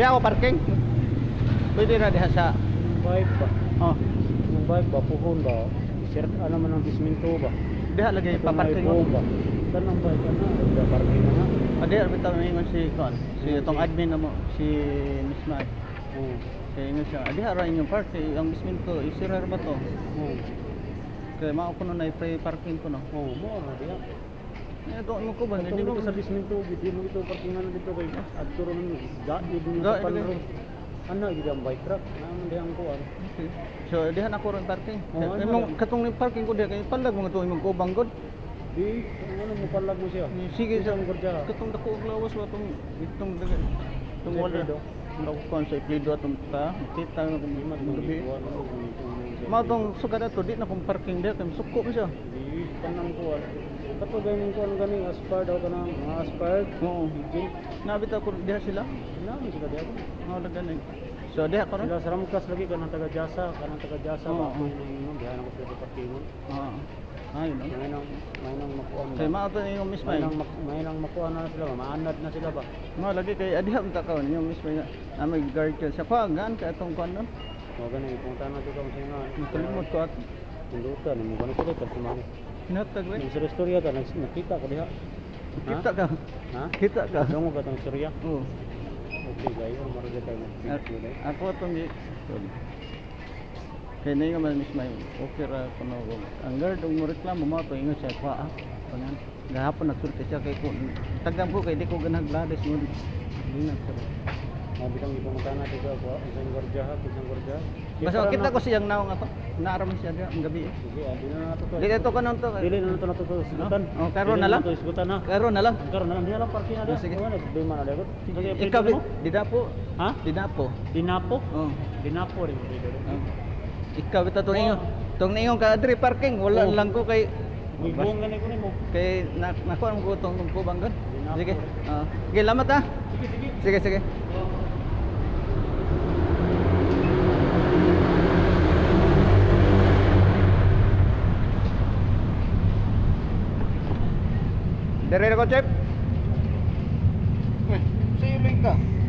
Di ako parking. Pwede ra diha sa bike ba? oh, Yung bike ba? Puhon ba? Sir, ano man ang bisminto ba? diha lagi Ito pa-parking may mo. ba? Saan ang bike ano? Ada parking na nga. Adi ra bitaw ingon si kon. Si itong admin na mo si Miss Matt. Oo. Kaya ingon siya, adi ra inyong park ang bisminto isirar ba to? Oo. Kaya mao kuno na free parking kuno. Oo, mo na diya. Eh do mo ko ba Ito hindi mo ko sa bisminto, di mo ito parkingan na dito kay Adto ron gaid mo Gaid, sa panro. gaid. Ano gid ang bike truck? Naman di ang kuan. Okay. So diha na ko ron parking. Oo, ano Imong lang. katong ni parking ko diha kay palag mo to imong kubang god. Di, ano mo palag mo siya? Sige sa ang gordya. katong dako og lawas wa tong itong daga. Itong Sa wala. Plido? Ang kon sa plido atong ta. Kita na kung Di man gabi. kuan mo Mao tong sugad ato di na kong parking diha kay suko mo siya. Di kanang kuan. Kato ganing kuan ganing aspire daw kanang mga aspire. Oo. Di Nabita ko diha sila. naman sila diya. Mao na ganing. So diha ko ron. Sila sa Ramkas lagi kanang taga Jasa, kanang taga Jasa Oo. ba ko yung diha na ko sa parkingon. Ah. Ay no. May nang may nang makuan. Kay mao to yung mismo. may nang may nang makuan na sila, maanad na sila ba? Nga lagi kay adiha ta kaon yung mismo nga amay guard ka sa kwagan ka atong kuan no. Mo gani punta na dito sa nga. Nakalimot ko at Tindutan mo gani sila kasi mani. Hinatag we. Yung sa istorya ka nakita ko diha. Kita ka. Ha? Kita ka. Ano mo ba tong istorya? Oo. Okay, gayo rin tayo. Ako atong gi Kay nay nga man mismo okay ra kuno ko. Ang guard mo reklamo mo to ingon siya ah. Pangan. Gahapon nagsulti siya kay ko tagam ko kay di ko ganag lades mo. Di na. Mabi kang ipumunta na dito ko, isang gordya ha, isang gordya. Basta kita ko siyang naong ato. Naaram siya diha ang gabi. Sige, ah, di na nato to. Dito to kanon to. Dili na nato nato to isgutan. Oh, karon na lang? To isgutan na. Karon na lang. Karon na lang di na lang parking na Oh, sige. Ano, di man dagot. Sige, Ikaw mo? di dapo. Ha? Di dapo. Dinapo? Oh. Dinapo rin mo dito. Oh. Ikaw bitaw tong ingon. Tong ningon ka adri parking wala Oh. lang ko kay May buong gani ko nimo. kay na nakuha mo ko tong tong kubang gan. Dinapo. Sige. Ah. Sige, lamat ah. Sige, sige. Sige, sige. Dire na ko, Chef. Eh, siling ka.